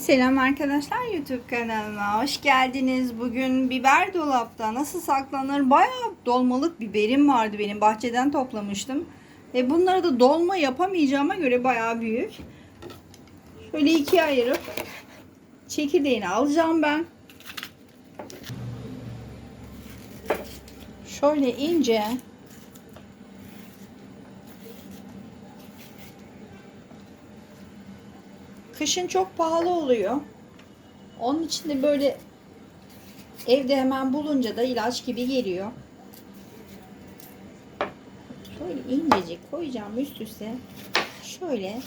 Selam arkadaşlar YouTube kanalıma hoş geldiniz. Bugün biber dolapta nasıl saklanır? Bayağı dolmalık biberim vardı benim bahçeden toplamıştım. Ve bunları da dolma yapamayacağıma göre bayağı büyük. Şöyle ikiye ayırıp çekirdeğini alacağım ben. Şöyle ince Kışın çok pahalı oluyor. Onun için de böyle evde hemen bulunca da ilaç gibi geliyor. Şöyle incecik koyacağım üst üste. Şöyle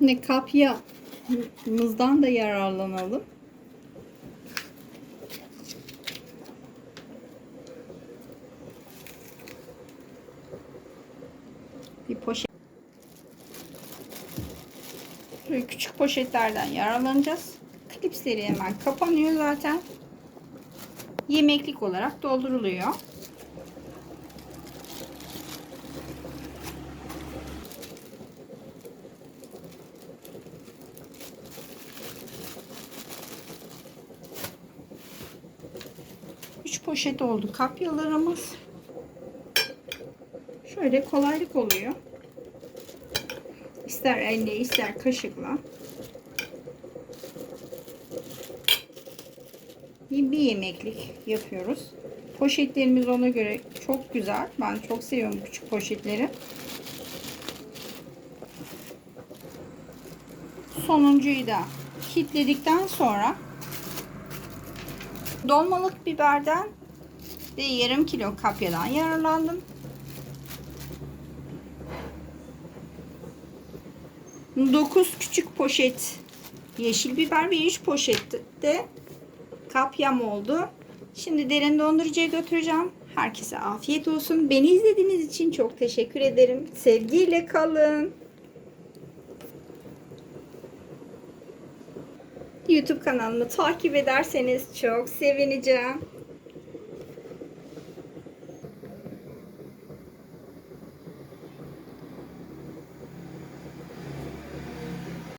ne kapyamızdan da yararlanalım. Bir poşet. Böyle küçük poşetlerden yararlanacağız. Klipsleri hemen kapanıyor zaten. Yemeklik olarak dolduruluyor. Üç poşet oldu kapyalarımız. Şöyle kolaylık oluyor. İster elle ister kaşıkla. Bir yemeklik yapıyoruz. Poşetlerimiz ona göre çok güzel. Ben çok seviyorum küçük poşetleri. Sonuncuyu da kilitledikten sonra dolmalık biberden ve yarım kilo kapyadan yararlandım. 9 küçük poşet yeşil biber ve 3 poşet de kapyam oldu. Şimdi derin dondurucuya götüreceğim. Herkese afiyet olsun. Beni izlediğiniz için çok teşekkür ederim. Sevgiyle kalın. YouTube kanalımı takip ederseniz çok sevineceğim.